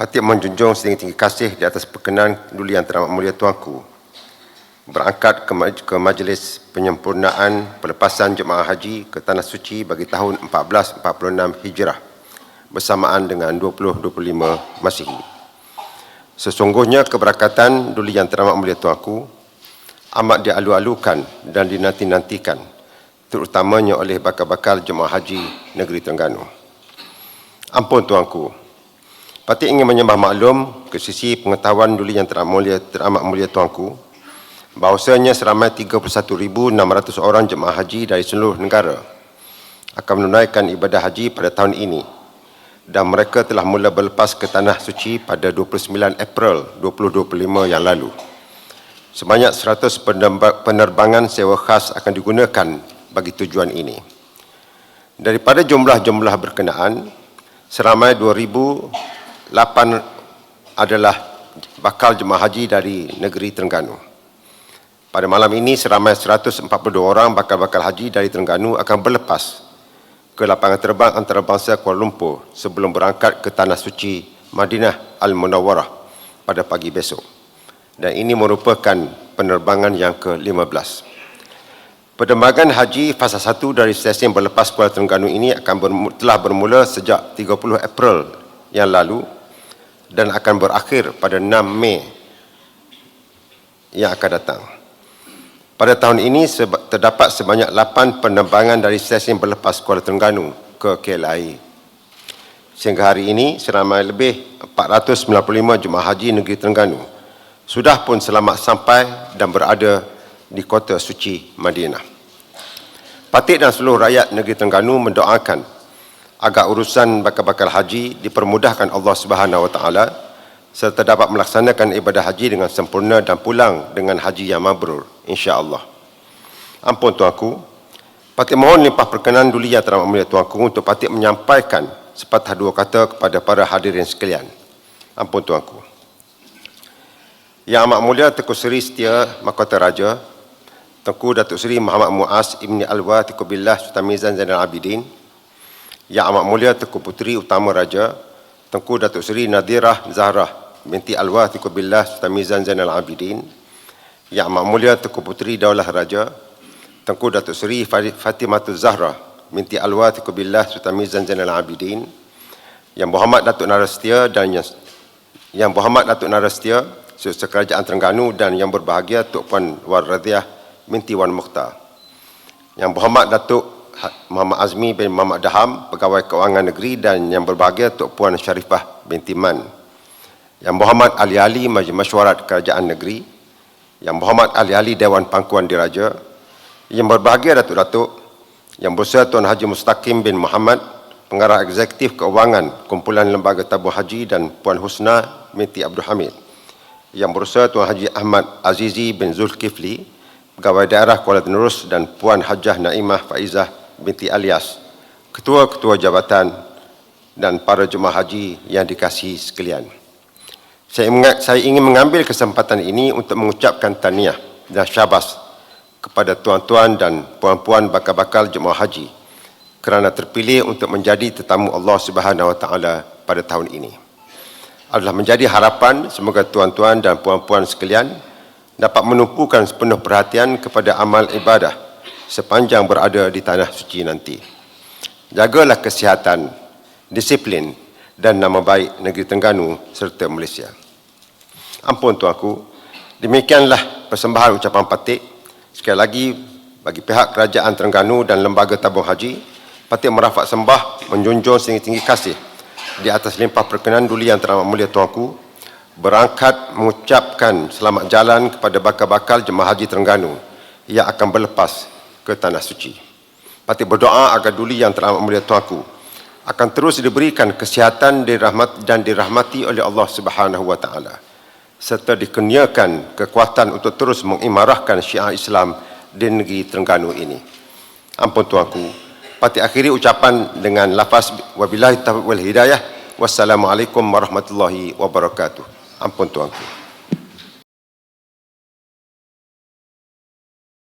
Patut menjunjung setinggi-tinggi kasih di atas perkenan duli yang teramat mulia tuanku. Berangkat ke, maj- ke majlis penyempurnaan pelepasan jemaah haji ke Tanah Suci bagi tahun 1446 Hijrah bersamaan dengan 2025 Masihi. Sesungguhnya keberkatan duli yang teramat mulia tuanku amat dialu-alukan dan dinanti-nantikan terutamanya oleh bakal-bakal jemaah haji negeri Terengganu. Ampun tuanku, Patut ingin menyembah maklum ke sisi pengetahuan duli yang teramat mulia, teramat mulia tuanku bahawasanya seramai 31,600 orang jemaah haji dari seluruh negara akan menunaikan ibadah haji pada tahun ini dan mereka telah mula berlepas ke Tanah Suci pada 29 April 2025 yang lalu. Sebanyak 100 penerba- penerbangan sewa khas akan digunakan bagi tujuan ini. Daripada jumlah-jumlah berkenaan, seramai 2,008 adalah bakal jemaah haji dari negeri Terengganu. Pada malam ini, seramai 142 orang bakal-bakal haji dari Terengganu akan berlepas ke lapangan terbang antarabangsa Kuala Lumpur sebelum berangkat ke Tanah Suci Madinah Al-Munawwarah pada pagi besok. Dan ini merupakan penerbangan yang ke-15. Penerbangan haji fasa 1 dari stesen berlepas Kuala Terengganu ini akan bermu- telah bermula sejak 30 April yang lalu dan akan berakhir pada 6 Mei yang akan datang. Pada tahun ini terdapat sebanyak 8 penerbangan dari stesen berlepas Kuala Terengganu ke KLIA. Sehingga hari ini seramai lebih 495 jemaah haji negeri Terengganu sudah pun selamat sampai dan berada di kota suci Madinah. Patik dan seluruh rakyat negeri Terengganu mendoakan agar urusan bakal-bakal haji dipermudahkan Allah Subhanahu Wa Taala serta dapat melaksanakan ibadah haji dengan sempurna dan pulang dengan haji yang mabrur insya-Allah. Ampun tuanku, Patik mohon limpah perkenan duli yang teramat mulia tuanku untuk Patik menyampaikan sepatah dua kata kepada para hadirin sekalian. Ampun tuanku. Yang amat mulia Tengku Seri Setia Mahkota Raja, Tengku Datuk Seri Muhammad Muaz Ibni Alwa Tengku Billah Sultan Zainal Abidin, Yang amat mulia Tengku Puteri Utama Raja, Tengku Datuk Seri Nadirah Zahrah binti Alwa Tengku Billah Sultan Zainal Abidin, Yang amat mulia Tengku Puteri Daulah Raja, Tengku Datuk Seri Fatimatul Zahra binti Alwa Tengku Billah Sultan Zainal Abidin, Yang Muhammad Datuk Narastia dan yang yang Muhammad Datuk Narastia, Setiausaha Kerajaan Terengganu dan yang berbahagia Tok Puan War Radhiah binti Wan Mukhtar. Yang Muhammad Datuk Muhammad Azmi bin Muhammad Daham, Pegawai Kewangan Negeri dan yang berbahagia Tok Puan Syarifah binti Man. Yang Muhammad Ali Ali Majlis Mesyuarat Kerajaan Negeri. Yang Muhammad Ali Ali Dewan Pangkuan Diraja. Yang berbahagia Datuk-Datuk Yang Besar Tuan Haji Mustaqim bin Muhammad, Pengarah Eksekutif Keuangan Kumpulan Lembaga Tabung Haji dan Puan Husna binti Abdul Hamid. Yang berusaha Tuan Haji Ahmad Azizi bin Zulkifli, Pegawai Daerah Kuala Tenurus dan Puan Hajah Naimah Faizah binti Alias, Ketua-Ketua Jabatan dan para jemaah haji yang dikasihi sekalian. Saya, saya ingin mengambil kesempatan ini untuk mengucapkan tahniah dan syabas kepada tuan-tuan dan puan-puan bakal-bakal jemaah haji kerana terpilih untuk menjadi tetamu Allah Subhanahu Wa Taala pada tahun ini. Adalah menjadi harapan semoga tuan-tuan dan puan-puan sekalian dapat menumpukan sepenuh perhatian kepada amal ibadah sepanjang berada di tanah suci nanti. Jagalah kesihatan, disiplin dan nama baik negeri Terengganu serta Malaysia. Ampun tuanku, demikianlah persembahan ucapan patik. Sekali lagi, bagi pihak Kerajaan Terengganu dan Lembaga Tabung Haji, patik merafak sembah menjunjung setinggi-tinggi kasih di atas limpah perkenan duli yang teramat mulia tuanku, berangkat mengucapkan selamat jalan kepada bakal-bakal jemaah haji Terengganu yang akan berlepas ke Tanah Suci. Patik berdoa agar duli yang teramat mulia tuanku akan terus diberikan kesihatan dirahmat dan dirahmati oleh Allah Subhanahu wa taala serta dikurniakan kekuatan untuk terus mengimarahkan syiar Islam di negeri Terengganu ini. Ampun tuanku, pati akhiri ucapan dengan lafaz wabillahi taufiq wal hidayah. Wassalamualaikum warahmatullahi wabarakatuh. Ampun tuanku.